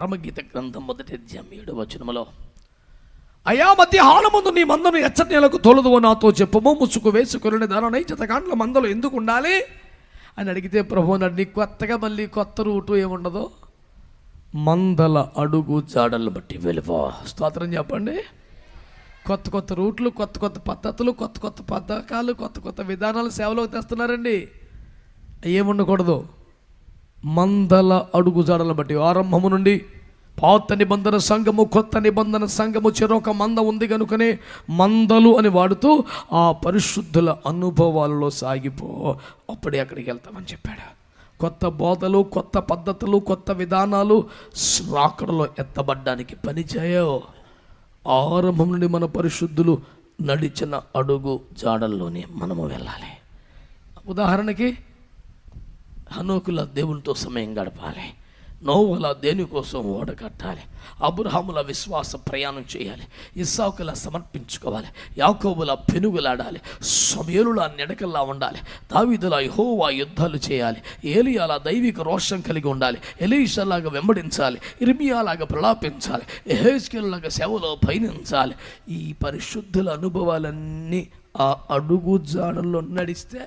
పరమగీత గ్రంథం మొదటి అధ్యాయం ఏడు వచనములో అయా మధ్యాహ్నముందు నీ మందను ఎచ్చటేలకు తొలదు నాతో చెప్పము ముసుగు వేసుకుని దాని జతగాండ్ల మందలు ఎందుకు ఉండాలి? అని అడిగితే ప్రభు అన్నాడు, నీ కొత్తగా మళ్ళీ కొత్త రూటు ఏముండదు? మందల అడుగు జాడలు బట్టి వెళ్ళిపో స్తోత్రం చెప్పండి. కొత్త కొత్త రూట్లు కొత్త కొత్త పద్ధతులు కొత్త కొత్త పథకాలు కొత్త కొత్త విధానాలు సేవలోకి తెస్తున్నారండి. ఏముండకూడదు మందల అడుగు జాడలు బట్టి ఆరంభము నుండి పాత నిబంధన సంఘము కొత్త నిబంధన సంఘము చెరొక మంద ఉంది కనుకనే మందలు అని వాడుతూ ఆ పరిశుద్ధుల అనుభవాలలో సాగిపో. అప్పుడే అక్కడికి వెళ్తామని చెప్పాడు. కొత్త బోధలు కొత్త పద్ధతులు కొత్త విధానాలు రాకడలో ఎత్తబడ్డానికి పనిచేయో ఆరంభం నుండి మన పరిశుద్ధులు నడిచిన అడుగు జాడల్లోనే మనము వెళ్ళాలి. ఉదాహరణకి హనోకుల దేవునితో సమయం గడపాలి. నోవుల దేని కోసం అబ్రహాముల విశ్వాస ప్రయాణం చేయాలి. ఇస్సాకుల సమర్పించుకోవాలి. యాకోబుల పెనుగులాడాలి. సమేలుల నెడకల్లా ఉండాలి. దావిదుల యహోవా యుద్ధాలు చేయాలి. ఏలియాల దైవిక రోషం కలిగి ఉండాలి. ఎలీషలాగా వెంబడించాలి. ఇర్మియాలాగా ప్రలాపించాలి. ఎహెస్కెల్లాగా సేవలో పయనించాలి. ఈ పరిశుద్ధుల అనుభవాలన్నీ ఆ అడుగు జాడల్లో నడిస్తే